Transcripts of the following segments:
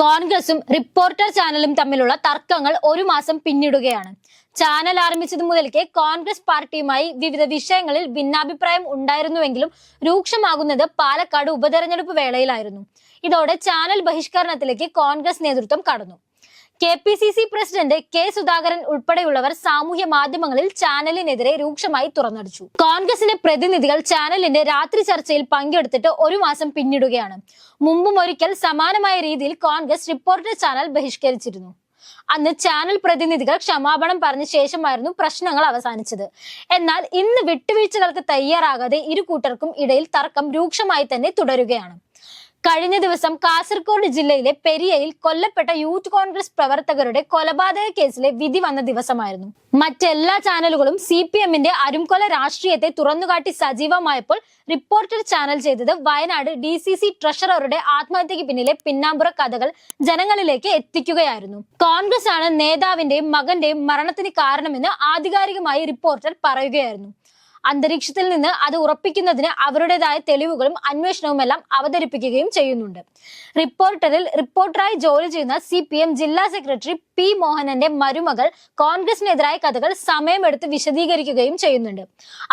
കോൺഗ്രസും റിപ്പോർട്ടർ ചാനലും തമ്മിലുള്ള തർക്കങ്ങൾ ഒരു മാസം പിന്നിടുകയാണ്. ചാനൽ ആരംഭിച്ചതു മുതൽക്കേ കോൺഗ്രസ് പാർട്ടിയുമായി വിവിധ വിഷയങ്ങളിൽ ഭിന്നാഭിപ്രായം ഉണ്ടായിരുന്നുവെങ്കിലും രൂക്ഷമാകുന്നത് പാലക്കാട് ഉപതെരഞ്ഞെടുപ്പ് വേളയിലായിരുന്നു. ഇതോടെ ചാനൽ ബഹിഷ്കരണത്തിലേക്ക് കോൺഗ്രസ് നേതൃത്വം കടന്നു. K P C C president K Sudhakaran ഉൾപ്പെടെയുള്ളവർ സാമൂഹ്യ മാധ്യമങ്ങളിൽ ചാനലിനെതിരെ രൂക്ഷമായി തുറന്നടിച്ചു. കോൺഗ്രസിന്റെ പ്രതിനിധികൾ ചാനലിന്റെ രാത്രി ചർച്ചയിൽ പങ്കെടുത്തിട്ട് ഒരു മാസം പിന്നിടുകയാണ്. മുമ്പും ഒരിക്കൽ സമാനമായ രീതിയിൽ കോൺഗ്രസ് റിപ്പോർട്ടർ ചാനൽ ബഹിഷ്കരിച്ചിരുന്നു. അന്ന് ചാനൽ പ്രതിനിധികൾ ക്ഷമാപണം പറഞ്ഞ ശേഷമായിരുന്നു പ്രശ്നങ്ങൾ അവസാനിച്ചത്. എന്നാൽ ഇന്ന് വിട്ടുവീഴ്ചകൾക്ക് തയ്യാറാകാതെ ഇരു കൂട്ടർക്കും ഇടയിൽ തർക്കം രൂക്ഷമായി തന്നെ തുടരുകയാണ്. കഴിഞ്ഞ ദിവസം കാസർഗോഡ് ജില്ലയിലെ പെരിയയിൽ കൊല്ലപ്പെട്ട യൂത്ത് കോൺഗ്രസ് പ്രവർത്തകരുടെ കൊലപാതക കേസിലെ വിധി വന്ന ദിവസമായിരുന്നു. മറ്റെല്ലാ ചാനലുകളും സി പി എമ്മിന്റെ അരുംകൊല രാഷ്ട്രീയത്തെ തുറന്നുകാട്ടി സജീവമായപ്പോൾ റിപ്പോർട്ടർ ചാനൽ ചെയ്തത് വയനാട് ഡി സി സി ട്രഷററുടെ ആത്മഹത്യക്ക് പിന്നിലെ പിന്നാമ്പുറ കഥകൾ ജനങ്ങളിലേക്ക് എത്തിക്കുകയായിരുന്നു. കോൺഗ്രസ് ആണ് നേതാവിന്റെയും മകന്റെയും മരണത്തിന് കാരണമെന്ന് ആധികാരികമായി റിപ്പോർട്ടർ പറയുകയായിരുന്നു. അന്തരീക്ഷത്തിൽ നിന്ന് അത് ഉറപ്പിക്കുന്നതിന് അവരുടേതായ തെളിവുകളും അന്വേഷണവും എല്ലാം അവതരിപ്പിക്കുകയും ചെയ്യുന്നുണ്ട്. റിപ്പോർട്ടറിൽ റിപ്പോർട്ടറായി ജോലി ചെയ്യുന്ന സി ജില്ലാ സെക്രട്ടറി പി മോഹനന്റെ മരുമകൾ കോൺഗ്രസിനെതിരായ കഥകൾ സമയമെടുത്ത് വിശദീകരിക്കുകയും ചെയ്യുന്നുണ്ട്.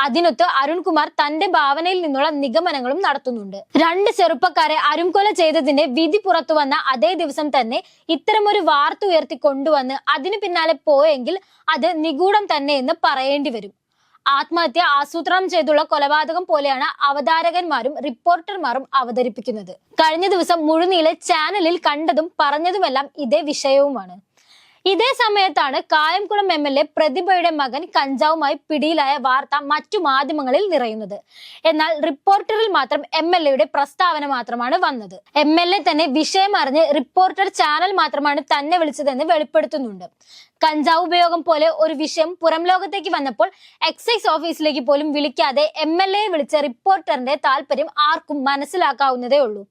അതിനൊത്ത് അരുൺകുമാർ തന്റെ ഭാവനയിൽ നിന്നുള്ള നിഗമനങ്ങളും നടത്തുന്നുണ്ട്. രണ്ട് ചെറുപ്പക്കാരെ അരുംകൊല ചെയ്തതിന്റെ വിധി പുറത്തു വന്ന അതേ ദിവസം തന്നെ ഇത്തരമൊരു വാർത്ത ഉയർത്തി കൊണ്ടുവന്ന് അതിനു പിന്നാലെ പോയെങ്കിൽ അത് നിഗൂഢം തന്നെ എന്ന് പറയേണ്ടി വരും. ആത്മഹത്യ ആസൂത്രണം ചെയ്തുള്ള കൊലപാതകം പോലെയാണ് അവതാരകന്മാരും റിപ്പോർട്ടർമാരും അവതരിപ്പിക്കുന്നത്. കഴിഞ്ഞ ദിവസം മുഴുനീളെ ചാനലിൽ കണ്ടതും പറഞ്ഞതുമെല്ലാം ഇതേ വിഷയവുമാണ്. ഇതേ സമയത്താണ് കായംകുളം എം എൽ എ പ്രതിഭയുടെ മകൻ കഞ്ചാവുമായി പിടിയിലായ വാർത്ത മറ്റു മാധ്യമങ്ങളിൽ നിറയുന്നത്. എന്നാൽ റിപ്പോർട്ടറിൽ മാത്രം എം എൽ എയുടെ പ്രസ്താവന മാത്രമാണ് വന്നത്. എം എൽ എ തന്നെ വിഷയം അറിഞ്ഞ് റിപ്പോർട്ടർ ചാനൽ മാത്രമാണ് തന്നെ വിളിച്ചതെന്ന് വെളിപ്പെടുത്തുന്നുണ്ട്. കഞ്ചാവ് ഉപയോഗം പോലെ ഒരു വിഷയം പുറം ലോകത്തേക്ക് വന്നപ്പോൾ എക്സൈസ് ഓഫീസിലേക്ക് പോലും വിളിക്കാതെ എം എൽ എ വിളിച്ച റിപ്പോർട്ടറിന്റെ താല്പര്യം ആർക്കും മനസ്സിലാക്കാവുന്നതേ ഉള്ളൂ.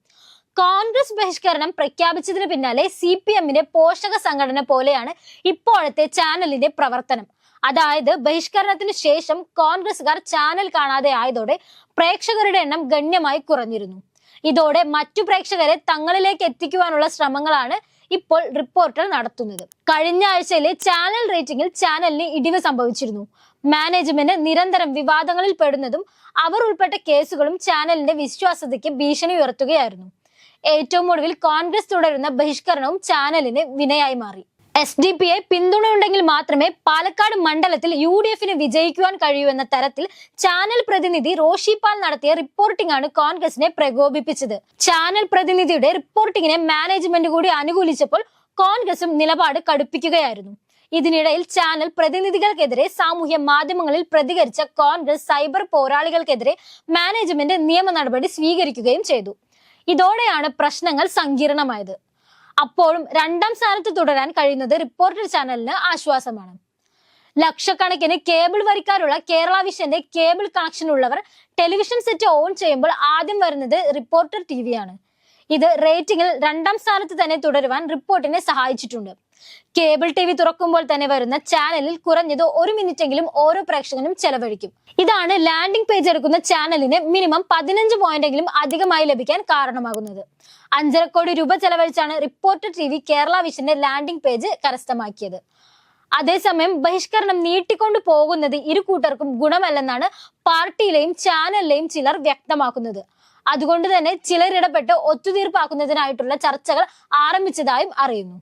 കോൺഗ്രസ് ബഹിഷ്കരണം പ്രഖ്യാപിച്ചതിന് പിന്നാലെ സി പി എമ്മിന്റെ പോഷക സംഘടന പോലെയാണ് ഇപ്പോഴത്തെ ചാനലിന്റെ പ്രവർത്തനം. അതായത് ബഹിഷ്കരണത്തിന് ശേഷം കോൺഗ്രസുകാർ ചാനൽ കാണാതെ ആയതോടെ പ്രേക്ഷകരുടെ എണ്ണം ഗണ്യമായി കുറഞ്ഞിരുന്നു. ഇതോടെ മറ്റു പ്രേക്ഷകരെ തങ്ങളിലേക്ക് എത്തിക്കുവാനുള്ള ശ്രമങ്ങളാണ് ഇപ്പോൾ റിപ്പോർട്ടർ നടത്തുന്നത്. കഴിഞ്ഞ ആഴ്ചയിലെ ചാനൽ റേറ്റിംഗിൽ ചാനലിന് ഇടിവ് സംഭവിച്ചിരുന്നു. മാനേജ്മെന്റ് നിരന്തരം വിവാദങ്ങളിൽ പെടുന്നതും അവർ ഉൾപ്പെട്ട കേസുകളും ചാനലിന്റെ വിശ്വാസ്യതയ്ക്ക് ഭീഷണി ഉയർത്തുകയായിരുന്നു. ഏറ്റവും ഒടുവിൽ കോൺഗ്രസ് തുടരുന്ന ബഹിഷ്കരണവും ചാനലിന് വിനയായി മാറി. എസ് ഡി പി ഐ പിന്തുണയുണ്ടെങ്കിൽ മാത്രമേ പാലക്കാട് മണ്ഡലത്തിൽ യു ഡി എഫിന് വിജയിക്കുവാൻ കഴിയൂ എന്ന തരത്തിൽ ചാനൽ പ്രതിനിധി റോഷി പാൽ നടത്തിയ റിപ്പോർട്ടിംഗ് ആണ് കോൺഗ്രസിനെ പ്രകോപിപ്പിച്ചത്. ചാനൽ പ്രതിനിധിയുടെ റിപ്പോർട്ടിങ്ങിനെ മാനേജ്മെന്റ് കൂടി അനുകൂലിച്ചപ്പോൾ കോൺഗ്രസും നിലപാട് കടുപ്പിക്കുകയായിരുന്നു. ഇതിനിടയിൽ ചാനൽ പ്രതിനിധികൾക്കെതിരെ സാമൂഹ്യ മാധ്യമങ്ങളിൽ പ്രതികരിച്ച കോൺഗ്രസ് സൈബർ പോരാളികൾക്കെതിരെ മാനേജ്മെന്റ് നിയമ നടപടി സ്വീകരിക്കുകയും ചെയ്തു. ഇതോടെയാണ് പ്രശ്നങ്ങൾ സങ്കീർണമായത്. അപ്പോഴും രണ്ടാം സ്ഥാനത്ത് തുടരാൻ കഴിയുന്നത് റിപ്പോർട്ടർ ചാനലിന് ആശ്വാസമാണ്. ലക്ഷക്കണക്കിന് കേബിൾ വരിക്കാരുള്ള കേരള വിഷന്റെ കേബിൾ കണക്ഷൻ ഉള്ളവർ ടെലിവിഷൻ സെറ്റ് ഓൺ ചെയ്യുമ്പോൾ ആദ്യം വരുന്നത് റിപ്പോർട്ടർ ടി ഇത് റേറ്റിംഗിൽ രണ്ടാം സ്ഥാനത്ത് തന്നെ തുടരുവാൻ റിപ്പോർട്ടിനെ സഹായിച്ചിട്ടുണ്ട്. കേബിൾ ടി വി തുറക്കുമ്പോൾ തന്നെ വരുന്ന ചാനലിൽ കുറഞ്ഞത് ഒരു മിനിറ്റ് എങ്കിലും ഓരോ പ്രേക്ഷകനും ചെലവഴിക്കും. ഇതാണ് ലാൻഡിംഗ് പേജ് എടുക്കുന്ന ചാനലിന് മിനിമം പതിനഞ്ച് പോയിന്റെങ്കിലും അധികമായി ലഭിക്കാൻ കാരണമാകുന്നത്. അഞ്ചര കോടി രൂപ ചെലവഴിച്ചാണ് റിപ്പോർട്ടർ ടി വി കേരള വിഷന്റെ ലാൻഡിംഗ് പേജ് കരസ്ഥമാക്കിയത്. അതേസമയം ബഹിഷ്കരണം നീട്ടിക്കൊണ്ടു പോകുന്നത് ഇരു കൂട്ടർക്കും ഗുണമല്ലെന്നാണ് പാർട്ടിയിലെയും ചാനലിലെയും ചിലർ വ്യക്തമാക്കുന്നത്. അതുകൊണ്ട് തന്നെ ചിലരിടപെട്ട് ഒത്തുതീർപ്പാക്കുന്നതിനായിട്ടുള്ള ചർച്ചകൾ ആരംഭിച്ചതായും അറിയുന്നു.